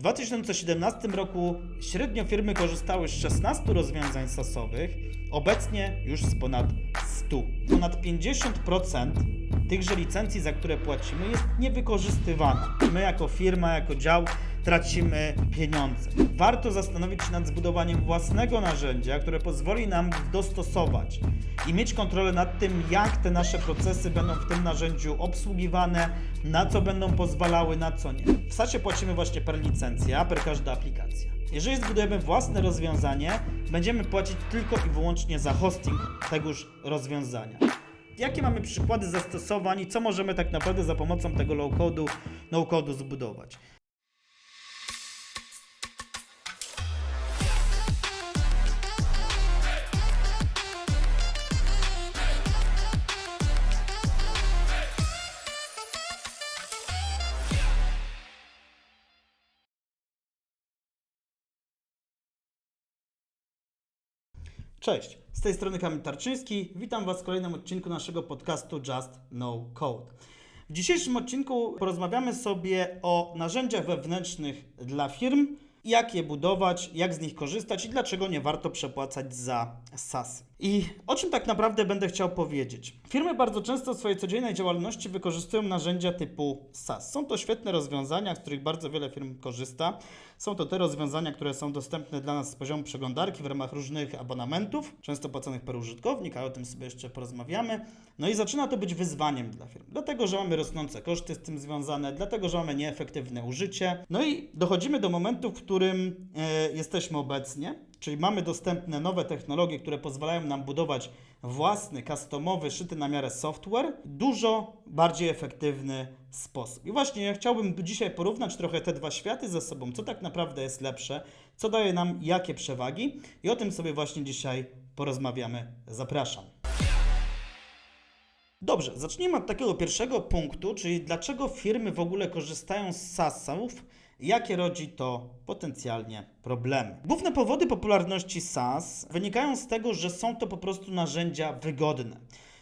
w 2017 roku średnio firmy korzystały z 16 rozwiązań SaaSowych, obecnie już z ponad 100. Ponad 50% tychże licencji, za które płacimy, jest niewykorzystywana. My jako firma, jako dział tracimy pieniądze. Warto zastanowić się nad zbudowaniem własnego narzędzia, które pozwoli nam dostosować i mieć kontrolę nad tym, jak te nasze procesy będą w tym narzędziu obsługiwane, na co będą pozwalały, na co nie. W SASie płacimy właśnie per licencja, per każda aplikacja. Jeżeli zbudujemy własne rozwiązanie, będziemy płacić tylko i wyłącznie za hosting tegoż rozwiązania. Jakie mamy przykłady zastosowań i co możemy tak naprawdę za pomocą tego low-code'u, no-code'u zbudować? Cześć, z tej strony Kamil Tarczyński. Witam Was w kolejnym odcinku naszego podcastu Just No Code. W dzisiejszym odcinku porozmawiamy sobie o narzędziach wewnętrznych dla firm, jak je budować, jak z nich korzystać i dlaczego nie warto przepłacać za SaaS. I o czym tak naprawdę będę chciał powiedzieć? Firmy bardzo często w swojej codziennej działalności wykorzystują narzędzia typu SaaS. Są to świetne rozwiązania, z których bardzo wiele firm korzysta. Są to te rozwiązania, które są dostępne dla nas z poziomu przeglądarki w ramach różnych abonamentów, często płaconych per użytkownik, ale o tym sobie jeszcze porozmawiamy. No i zaczyna to być wyzwaniem dla firm, dlatego że mamy rosnące koszty z tym związane, dlatego że mamy nieefektywne użycie. No i dochodzimy do momentu, w którym e, jesteśmy obecnie, czyli mamy dostępne nowe technologie, które pozwalają nam budować własny, customowy, szyty na miarę software, dużo bardziej efektywny sposób. I właśnie chciałbym dzisiaj porównać trochę te dwa światy ze sobą, co tak naprawdę jest lepsze, co daje nam jakie przewagi i o tym sobie właśnie dzisiaj porozmawiamy. Zapraszam. Dobrze, zacznijmy od takiego pierwszego punktu, czyli dlaczego firmy w ogóle korzystają z SaaS-ów, jakie rodzi to potencjalnie problemy. Główne powody popularności SaaS wynikają z tego, że są to po prostu narzędzia wygodne,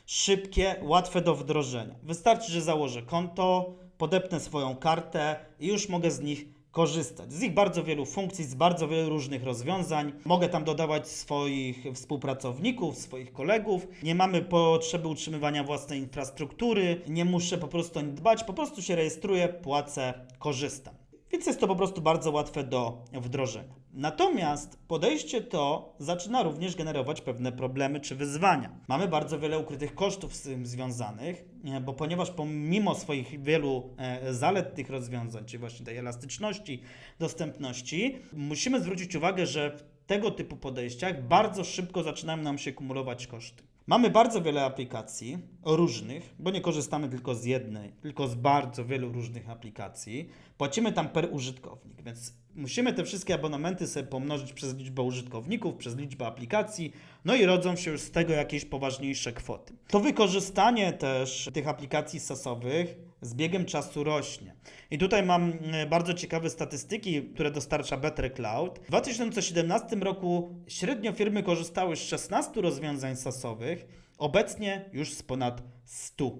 szybkie, łatwe do wdrożenia. Wystarczy, że założę konto, podepnę swoją kartę i już mogę z nich korzystać. Z ich bardzo wielu funkcji, z bardzo wielu różnych rozwiązań. Mogę tam dodawać swoich współpracowników, swoich kolegów. Nie mamy potrzeby utrzymywania własnej infrastruktury, nie muszę po prostu o dbać, po prostu się rejestruję, płacę, korzystam. Więc jest to po prostu bardzo łatwe do wdrożenia. Natomiast podejście to zaczyna również generować pewne problemy czy wyzwania. Mamy bardzo wiele ukrytych kosztów z tym związanych, bo ponieważ pomimo swoich wielu e, zalet tych rozwiązań, czyli właśnie tej elastyczności, dostępności, musimy zwrócić uwagę, że w tego typu podejściach bardzo szybko zaczynają nam się kumulować koszty. Mamy bardzo wiele aplikacji różnych, bo nie korzystamy tylko z jednej, tylko z bardzo wielu różnych aplikacji. Płacimy tam per użytkownik, więc musimy te wszystkie abonamenty sobie pomnożyć przez liczbę użytkowników, przez liczbę aplikacji, no i rodzą się już z tego jakieś poważniejsze kwoty. To wykorzystanie też tych aplikacji SaaSowych z biegiem czasu rośnie. I tutaj mam e, bardzo ciekawe statystyki, które dostarcza Better Cloud. W 2017 roku średnio firmy korzystały z 16 rozwiązań SaaSowych, obecnie już z ponad 100.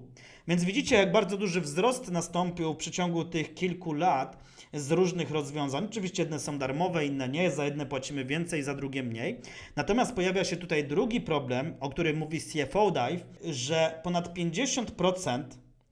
Więc widzicie, jak bardzo duży wzrost nastąpił w przeciągu tych kilku lat z różnych rozwiązań. Oczywiście jedne są darmowe, inne nie, za jedne płacimy więcej, za drugie mniej. Natomiast pojawia się tutaj drugi problem, o którym mówi CFO Dive, że ponad 50%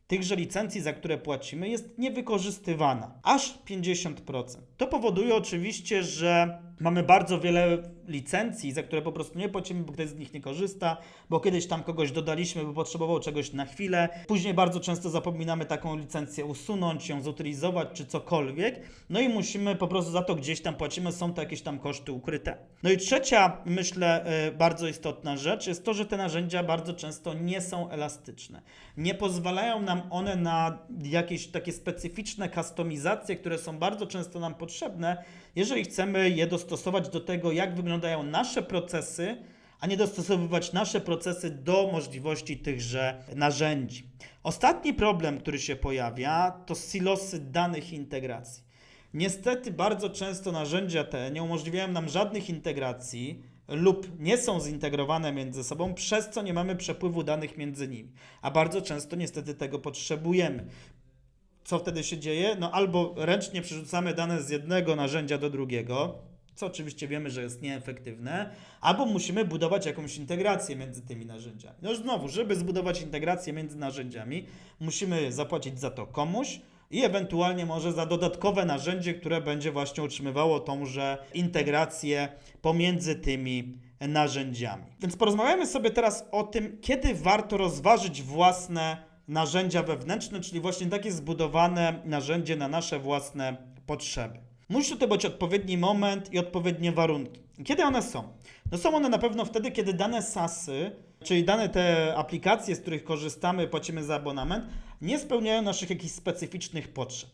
tychże licencji, za które płacimy, jest niewykorzystywana. Aż 50%. To powoduje oczywiście, że mamy bardzo wiele licencji, za które po prostu nie płacimy, bo ktoś z nich nie korzysta, bo kiedyś tam kogoś dodaliśmy, bo potrzebował czegoś na chwilę. Później bardzo często zapominamy taką licencję usunąć, ją zutylizować czy cokolwiek. No i musimy po prostu za to gdzieś tam płacimy, są to jakieś tam koszty ukryte. No i trzecia, myślę, y, bardzo istotna rzecz jest to, że te narzędzia bardzo często nie są elastyczne. Nie pozwalają nam one na jakieś takie specyficzne kustomizacje, które są bardzo często nam potrzebne, jeżeli chcemy je dostosować do tego, jak wyglądają nasze procesy, a nie dostosowywać nasze procesy do możliwości tychże narzędzi. Ostatni problem, który się pojawia, to silosy danych integracji. Niestety bardzo często narzędzia te nie umożliwiają nam żadnych integracji lub nie są zintegrowane między sobą, przez co nie mamy przepływu danych między nimi. A bardzo często niestety tego potrzebujemy. Co wtedy się dzieje? No albo ręcznie przerzucamy dane z jednego narzędzia do drugiego, co oczywiście wiemy, że jest nieefektywne, albo musimy budować jakąś integrację między tymi narzędziami. No znowu, żeby zbudować integrację między narzędziami, musimy zapłacić za to komuś i ewentualnie może za dodatkowe narzędzie, które będzie właśnie utrzymywało tąże integrację pomiędzy tymi narzędziami. Więc porozmawiamy sobie teraz o tym, kiedy warto rozważyć własne narzędzia wewnętrzne, czyli właśnie takie zbudowane narzędzie na nasze własne potrzeby. Musi to być odpowiedni moment i odpowiednie warunki. Kiedy one są? No są one na pewno wtedy, kiedy dane SASy, czyli dane te aplikacje, z których korzystamy, płacimy za abonament, nie spełniają naszych jakichś specyficznych potrzeb.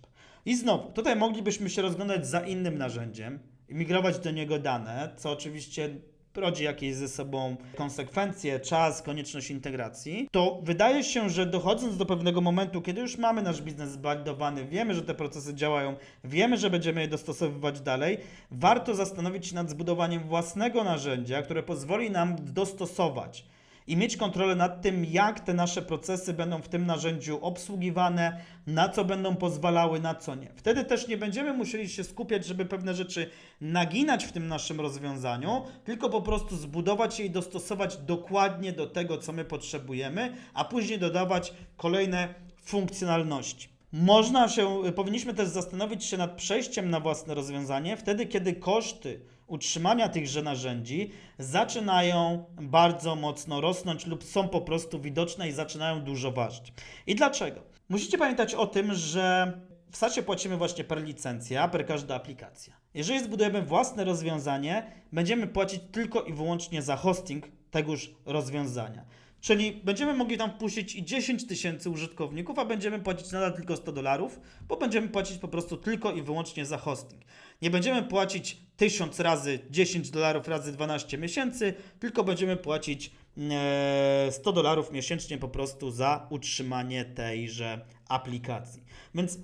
I znowu, tutaj moglibyśmy się rozglądać za innym narzędziem migrować do niego dane, co oczywiście rodzi jakieś ze sobą konsekwencje, czas, konieczność integracji, to wydaje się, że dochodząc do pewnego momentu, kiedy już mamy nasz biznes zvalidowany, wiemy, że te procesy działają, wiemy, że będziemy je dostosowywać dalej, warto zastanowić się nad zbudowaniem własnego narzędzia, które pozwoli nam dostosować i mieć kontrolę nad tym, jak te nasze procesy będą w tym narzędziu obsługiwane, na co będą pozwalały, na co nie. Wtedy też nie będziemy musieli się skupiać, żeby pewne rzeczy naginać w tym naszym rozwiązaniu, tylko po prostu zbudować je i dostosować dokładnie do tego, co my potrzebujemy, a później dodawać kolejne funkcjonalności. Można się, powinniśmy też zastanowić się nad przejściem na własne rozwiązanie, wtedy kiedy koszty utrzymania tychże narzędzi zaczynają bardzo mocno rosnąć lub są po prostu widoczne i zaczynają dużo ważyć. I dlaczego? Musicie pamiętać o tym, że w SASie płacimy właśnie per licencja, per każda aplikacja. Jeżeli zbudujemy własne rozwiązanie, będziemy płacić tylko i wyłącznie za hosting tegoż rozwiązania. Czyli będziemy mogli tam wpuścić i 10 tysięcy użytkowników, a będziemy płacić nadal tylko 100 dolarów, bo będziemy płacić po prostu tylko i wyłącznie za hosting. Nie będziemy płacić 1000 razy 10 dolarów razy 12 miesięcy, tylko będziemy płacić e, 100 dolarów miesięcznie po prostu za utrzymanie tejże aplikacji. Więc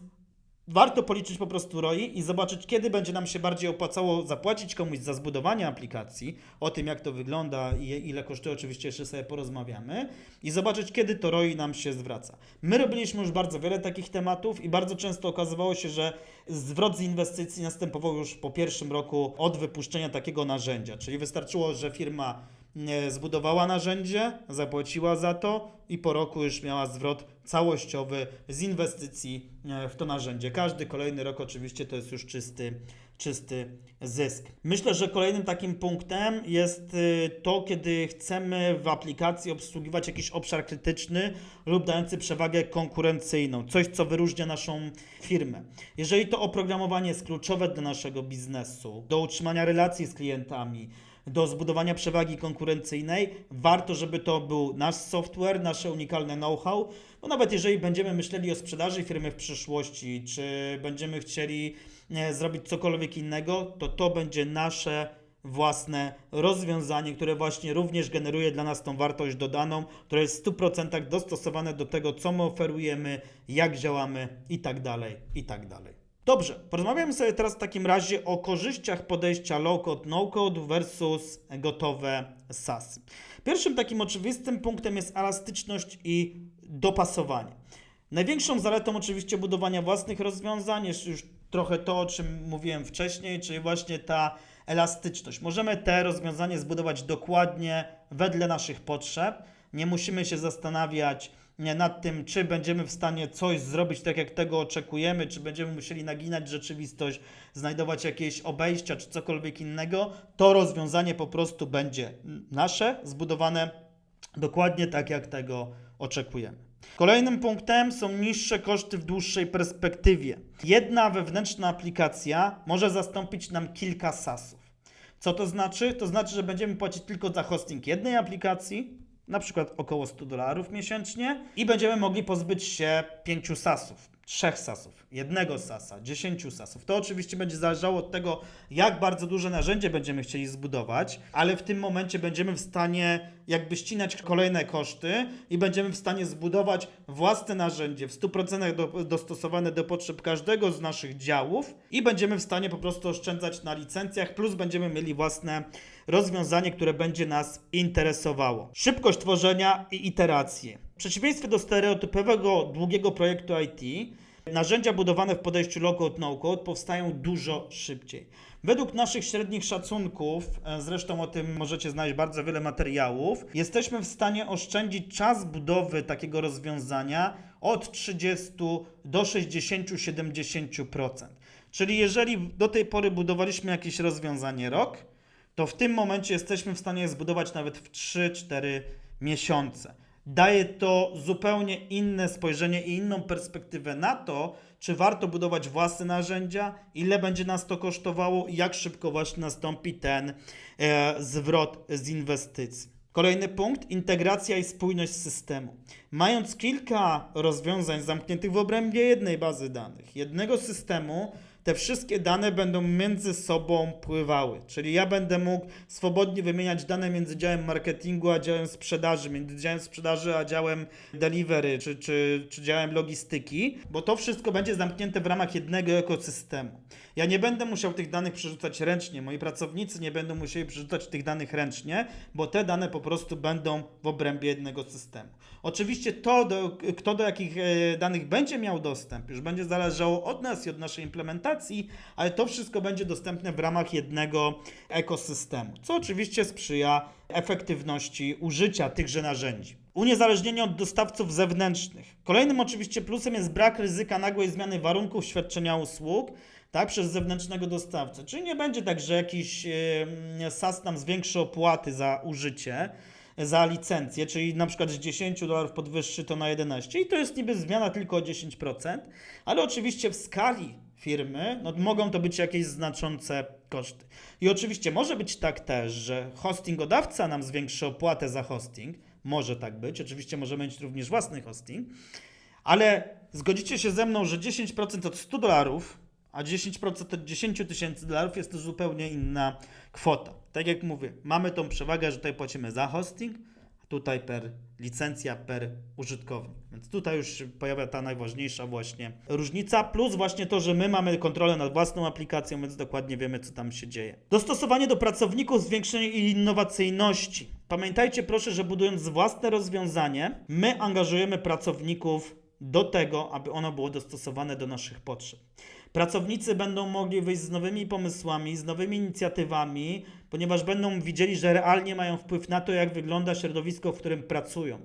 warto policzyć po prostu ROI i zobaczyć, kiedy będzie nam się bardziej opłacało zapłacić komuś za zbudowanie aplikacji, o tym jak to wygląda i ile kosztuje, oczywiście jeszcze sobie porozmawiamy, i zobaczyć, kiedy to ROI nam się zwraca. My robiliśmy już bardzo wiele takich tematów i bardzo często okazywało się, że zwrot z inwestycji następował już po pierwszym roku od wypuszczenia takiego narzędzia, czyli wystarczyło, że firma zbudowała narzędzie, zapłaciła za to i po roku już miała zwrot całościowy z inwestycji e, w to narzędzie. Każdy kolejny rok oczywiście to jest już czysty, czysty zysk. Myślę, że kolejnym takim punktem jest y, to, kiedy chcemy w aplikacji obsługiwać jakiś obszar krytyczny lub dający przewagę konkurencyjną, coś co wyróżnia naszą firmę. Jeżeli to oprogramowanie jest kluczowe dla naszego biznesu, do utrzymania relacji z klientami, do zbudowania przewagi konkurencyjnej, warto, żeby to był nasz software, nasze unikalne know-how. No nawet jeżeli będziemy myśleli o sprzedaży firmy w przyszłości, czy będziemy chcieli zrobić cokolwiek innego, to to będzie nasze własne rozwiązanie, które właśnie również generuje dla nas tą wartość dodaną, która jest w 100% dostosowane do tego, co my oferujemy, jak działamy i tak dalej, i tak dalej. Dobrze, porozmawiamy sobie teraz w takim razie o korzyściach podejścia low-code, no-code versus gotowe SaaS. Pierwszym takim oczywistym punktem jest elastyczność i dopasowanie. Największą zaletą oczywiście budowania własnych rozwiązań jest już trochę to, o czym mówiłem wcześniej, czyli właśnie ta elastyczność. Możemy te rozwiązanie zbudować dokładnie wedle naszych potrzeb. Nie musimy się zastanawiać nad tym, czy będziemy w stanie coś zrobić tak, jak tego oczekujemy, czy będziemy musieli naginać rzeczywistość, znajdować jakieś obejścia, czy cokolwiek innego. To rozwiązanie po prostu będzie nasze, zbudowane dokładnie tak, jak tego oczekujemy. Kolejnym punktem są niższe koszty w dłuższej perspektywie. Jedna wewnętrzna aplikacja może zastąpić nam kilka SaaSów. Co to znaczy? To znaczy, że będziemy płacić tylko za hosting jednej aplikacji, na przykład około 100 dolarów miesięcznie i będziemy mogli pozbyć się pięciu SaaSów, trzech SaaSów, jednego SaaSa, dziesięciu SaaSów. To oczywiście będzie zależało od tego, jak bardzo duże narzędzie będziemy chcieli zbudować, ale w tym momencie będziemy w stanie jakby ścinać kolejne koszty i będziemy w stanie zbudować własne narzędzie w 100% do, dostosowane do potrzeb każdego z naszych działów i będziemy w stanie po prostu oszczędzać na licencjach, plus będziemy mieli własne rozwiązanie, które będzie nas interesowało. Szybkość tworzenia i iteracje. Przeciwieństwie do stereotypowego długiego projektu IT, narzędzia budowane w podejściu low-code, no-code powstają dużo szybciej. Według naszych średnich szacunków, e, zresztą o tym możecie znaleźć bardzo wiele materiałów, jesteśmy w stanie oszczędzić czas budowy takiego rozwiązania od 30 do 60-70%. Czyli jeżeli do tej pory budowaliśmy jakieś rozwiązanie rok, to w tym momencie jesteśmy w stanie je zbudować nawet w 3-4 miesiące. Daje to zupełnie inne spojrzenie i inną perspektywę na to, czy warto budować własne narzędzia, ile będzie nas to kosztowało i jak szybko właśnie nastąpi ten e, zwrot z inwestycji. Kolejny punkt integracja i spójność systemu. Mając kilka rozwiązań zamkniętych w obrębie jednej bazy danych, jednego systemu, te wszystkie dane będą między sobą pływały. Czyli ja będę mógł swobodnie wymieniać dane między działem marketingu a działem sprzedaży, między działem sprzedaży a działem delivery czy, czy, czy działem logistyki, bo to wszystko będzie zamknięte w ramach jednego ekosystemu. Ja nie będę musiał tych danych przerzucać ręcznie, moi pracownicy nie będą musieli przerzucać tych danych ręcznie, bo te dane po prostu będą w obrębie jednego systemu. Oczywiście to, do, kto do jakich e, danych będzie miał dostęp, już będzie zależało od nas i od naszej implementacji, ale to wszystko będzie dostępne w ramach jednego ekosystemu, co oczywiście sprzyja efektywności użycia tychże narzędzi. Uniezależnienie od dostawców zewnętrznych. Kolejnym oczywiście plusem jest brak ryzyka nagłej zmiany warunków świadczenia usług tak, przez zewnętrznego dostawcę. Czyli nie będzie tak, że jakiś SaaS nam zwiększy opłaty za użycie, za licencję, czyli na przykład z 10 dolarów podwyższy to na 11 i to jest niby zmiana tylko o 10%, ale oczywiście w skali firmy no, mogą to być jakieś znaczące koszty. I oczywiście może być tak też, że hostingodawca nam zwiększy opłatę za hosting, może tak być, oczywiście możemy mieć również własny hosting, ale zgodzicie się ze mną, że 10% od 100 dolarów, a 10% od 10 tysięcy dolarów jest to zupełnie inna kwota. Tak jak mówię, mamy tą przewagę, że tutaj płacimy za hosting, a tutaj per licencja per użytkownik. Więc tutaj już pojawia ta najważniejsza właśnie różnica, plus właśnie to, że my mamy kontrolę nad własną aplikacją, więc dokładnie wiemy, co tam się dzieje. Dostosowanie do pracowników, zwiększenie innowacyjności. Pamiętajcie proszę, że budując własne rozwiązanie, my angażujemy pracowników do tego, aby ono było dostosowane do naszych potrzeb. Pracownicy będą mogli wyjść z nowymi pomysłami, z nowymi inicjatywami, ponieważ będą widzieli, że realnie mają wpływ na to, jak wygląda środowisko, w którym pracują.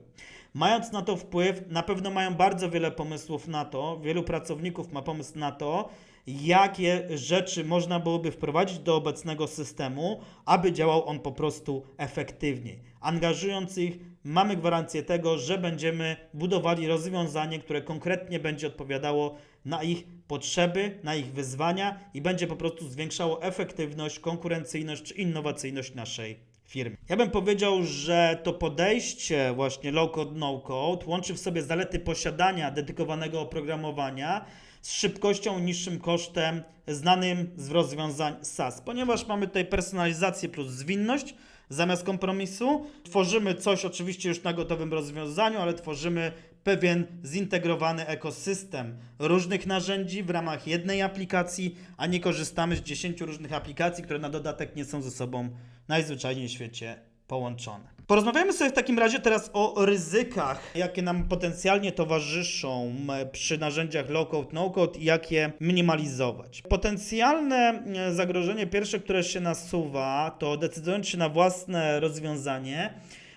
Mając na to wpływ, na pewno mają bardzo wiele pomysłów na to, wielu pracowników ma pomysł na to, jakie rzeczy można byłoby wprowadzić do obecnego systemu, aby działał on po prostu efektywniej. Angażując ich, mamy gwarancję tego, że będziemy budowali rozwiązanie, które konkretnie będzie odpowiadało na ich potrzeby, na ich wyzwania i będzie po prostu zwiększało efektywność, konkurencyjność czy innowacyjność naszej firmy. Ja bym powiedział, że to podejście właśnie low-code, no-code łączy w sobie zalety posiadania dedykowanego oprogramowania z szybkością, niższym kosztem znanym z rozwiązań SaaS, ponieważ mamy tutaj personalizację plus zwinność, zamiast kompromisu. Tworzymy coś oczywiście już na gotowym rozwiązaniu, ale tworzymy pewien zintegrowany ekosystem różnych narzędzi w ramach jednej aplikacji, a nie korzystamy z 10 różnych aplikacji, które na dodatek nie są ze sobą najzwyczajniej w świecie połączone. Porozmawiamy sobie w takim razie teraz o ryzykach, jakie nam potencjalnie towarzyszą przy narzędziach low-code, no-code i jak je minimalizować. Potencjalne e, zagrożenie pierwsze, które się nasuwa, to decydując się na własne rozwiązanie,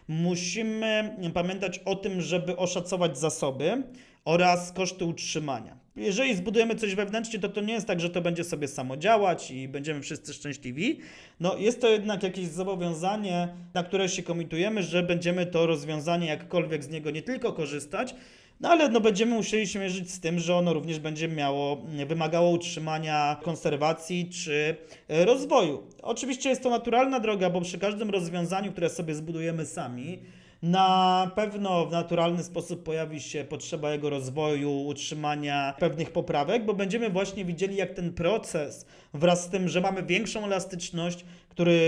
musimy pamiętać o tym, żeby oszacować zasoby oraz koszty utrzymania. Jeżeli zbudujemy coś wewnętrznie, to to nie jest tak, że to będzie sobie samo działać i będziemy wszyscy szczęśliwi. No, jest to jednak jakieś zobowiązanie, na które się komitujemy, że będziemy to rozwiązanie jakkolwiek z niego nie tylko korzystać, no ale no, będziemy musieli się mierzyć z tym, że ono również będzie miało, wymagało utrzymania konserwacji czy e, rozwoju. Oczywiście jest to naturalna droga, bo przy każdym rozwiązaniu, które sobie zbudujemy sami, na pewno w naturalny sposób pojawi się potrzeba jego rozwoju, utrzymania pewnych poprawek, bo będziemy właśnie widzieli, jak ten proces wraz z tym, że mamy większą elastyczność, który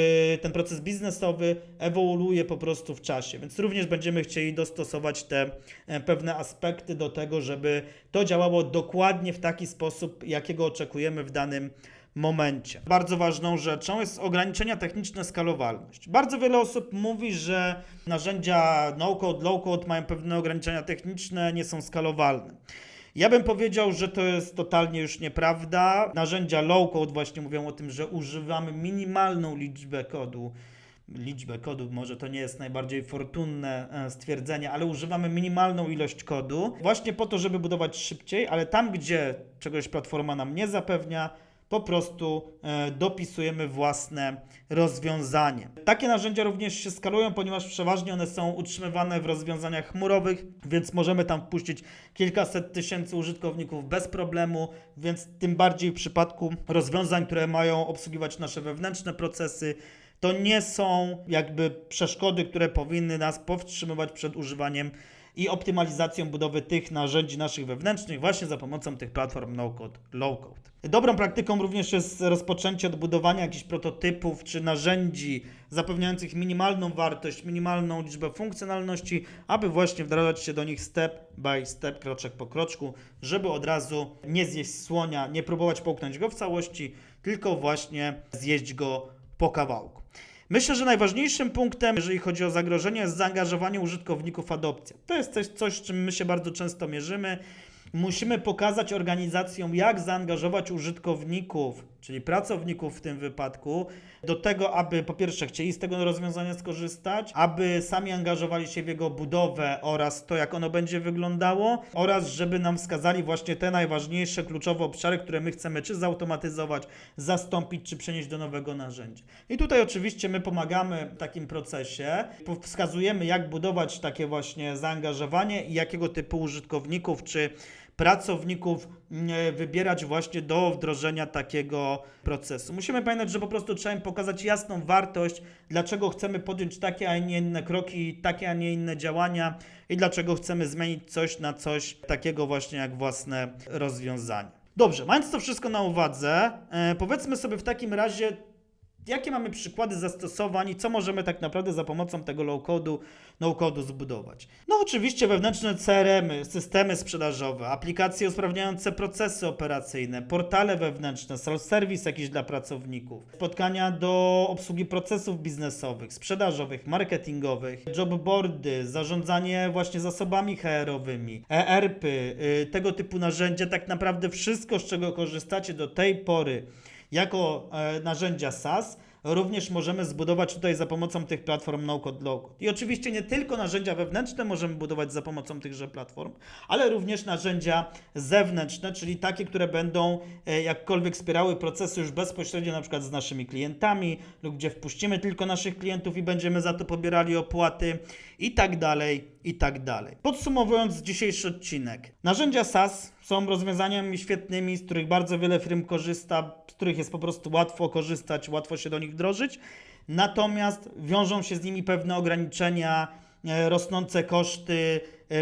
ten proces biznesowy ewoluuje po prostu w czasie. Więc również będziemy chcieli dostosować te e, pewne aspekty do tego, żeby to działało dokładnie w taki sposób, jakiego oczekujemy w danym momencie. Bardzo ważną rzeczą jest ograniczenia techniczne skalowalność. Bardzo wiele osób mówi, że narzędzia no-code, low-code mają pewne ograniczenia techniczne, nie są skalowalne. Ja bym powiedział, że to jest totalnie już nieprawda. Narzędzia low-code właśnie mówią o tym, że używamy minimalną liczbę kodu. Liczbę kodu, może to nie jest najbardziej fortunne e, stwierdzenie, ale używamy minimalną ilość kodu właśnie po to, żeby budować szybciej, ale tam, gdzie czegoś platforma nam nie zapewnia, po prostu e, dopisujemy własne rozwiązanie. Takie narzędzia również się skalują, ponieważ przeważnie one są utrzymywane w rozwiązaniach chmurowych, więc możemy tam wpuścić kilkaset tysięcy użytkowników bez problemu, więc tym bardziej w przypadku rozwiązań, które mają obsługiwać nasze wewnętrzne procesy, to nie są jakby przeszkody, które powinny nas powstrzymywać przed używaniem i optymalizacją budowy tych narzędzi naszych wewnętrznych właśnie za pomocą tych platform no-code, low-code. Dobrą praktyką również jest rozpoczęcie od budowania jakichś prototypów czy narzędzi zapewniających minimalną wartość, minimalną liczbę funkcjonalności, aby właśnie wdrażać się do nich step by step, kroczek po kroczku, żeby od razu nie zjeść słonia, nie próbować połknąć go w całości, tylko właśnie zjeść go po kawałku. Myślę, że najważniejszym punktem, jeżeli chodzi o zagrożenie, jest zaangażowanie użytkowników adopcja. To jest coś, coś, z czym my się bardzo często mierzymy. Musimy pokazać organizacjom, jak zaangażować użytkowników, czyli pracowników w tym wypadku, do tego, aby po pierwsze chcieli z tego rozwiązania skorzystać, aby sami angażowali się w jego budowę oraz to, jak ono będzie wyglądało, oraz żeby nam wskazali właśnie te najważniejsze, kluczowe obszary, które my chcemy czy zautomatyzować, zastąpić, czy przenieść do nowego narzędzia. I tutaj oczywiście my pomagamy w takim procesie, wskazujemy, jak budować takie właśnie zaangażowanie i jakiego typu użytkowników, czy pracowników mm, wybierać właśnie do wdrożenia takiego procesu. Musimy pamiętać, że po prostu trzeba im pokazać jasną wartość, dlaczego chcemy podjąć takie, a nie inne kroki, takie, a nie inne działania i dlaczego chcemy zmienić coś na coś takiego właśnie jak własne rozwiązanie. Dobrze, mając to wszystko na uwadze, e, powiedzmy sobie w takim razie, jakie mamy przykłady zastosowań i co możemy tak naprawdę za pomocą tego low-code'u, no-code'u zbudować. No oczywiście wewnętrzne CRM-y, systemy sprzedażowe, aplikacje usprawniające procesy operacyjne, portale wewnętrzne, self-service jakiś dla pracowników, spotkania do obsługi procesów biznesowych, sprzedażowych, marketingowych, jobboardy, zarządzanie właśnie zasobami HR-owymi, ERP-y, tego typu narzędzia, tak naprawdę wszystko, z czego korzystacie do tej pory, jako e, narzędzia SaaS również możemy zbudować tutaj za pomocą tych platform no-code, low-code. I oczywiście nie tylko narzędzia wewnętrzne możemy budować za pomocą tychże platform, ale również narzędzia zewnętrzne, czyli takie, które będą e, jakkolwiek wspierały procesy już bezpośrednio na przykład z naszymi klientami lub gdzie wpuścimy tylko naszych klientów i będziemy za to pobierali opłaty i tak dalej, i tak dalej. Podsumowując dzisiejszy odcinek. Narzędzia SaaS są rozwiązaniami świetnymi, z których bardzo wiele firm korzysta, z których jest po prostu łatwo korzystać, łatwo się do nich wdrożyć. Natomiast wiążą się z nimi pewne ograniczenia, e, rosnące koszty,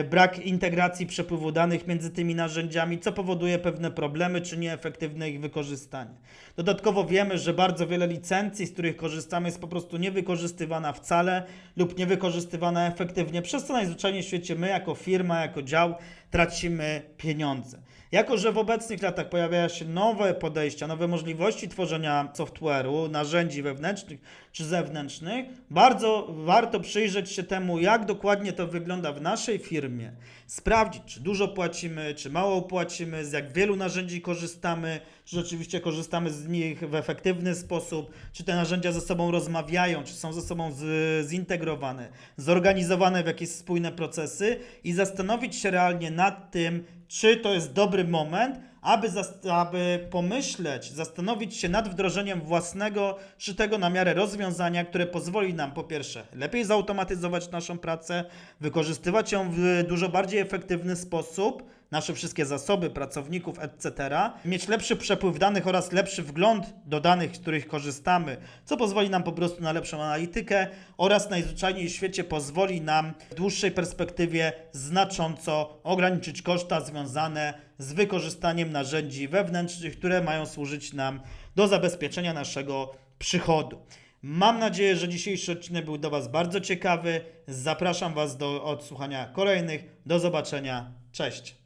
brak integracji przepływu danych między tymi narzędziami, co powoduje pewne problemy czy nieefektywne ich wykorzystanie. Dodatkowo wiemy, że bardzo wiele licencji, z których korzystamy, jest po prostu niewykorzystywana wcale lub niewykorzystywana efektywnie, przez co najzwyczajniej w świecie my, jako firma, jako dział, tracimy pieniądze. Jako, że w obecnych latach pojawiają się nowe podejścia, nowe możliwości tworzenia software'u, narzędzi wewnętrznych czy zewnętrznych, bardzo warto przyjrzeć się temu, jak dokładnie to wygląda w naszej firmie, sprawdzić, czy dużo płacimy, czy mało płacimy, z jak wielu narzędzi korzystamy, czy rzeczywiście korzystamy z nich w efektywny sposób, czy te narzędzia ze sobą rozmawiają, czy są ze sobą z, zintegrowane, zorganizowane w jakieś spójne procesy i zastanowić się realnie nad tym, czy to jest dobry moment, aby, aby pomyśleć, zastanowić się nad wdrożeniem własnego, szytego na miarę rozwiązania, które pozwoli nam po pierwsze lepiej zautomatyzować naszą pracę, wykorzystywać ją w dużo bardziej efektywny sposób, nasze wszystkie zasoby, pracowników, etc., mieć lepszy przepływ danych oraz lepszy wgląd do danych, z których korzystamy, co pozwoli nam po prostu na lepszą analitykę oraz najzwyczajniej w świecie pozwoli nam w dłuższej perspektywie znacząco ograniczyć koszta związane z wykorzystaniem narzędzi wewnętrznych, które mają służyć nam do zabezpieczenia naszego przychodu. Mam nadzieję, że dzisiejszy odcinek był do Was bardzo ciekawy. Zapraszam Was do odsłuchania kolejnych. Do zobaczenia. Cześć.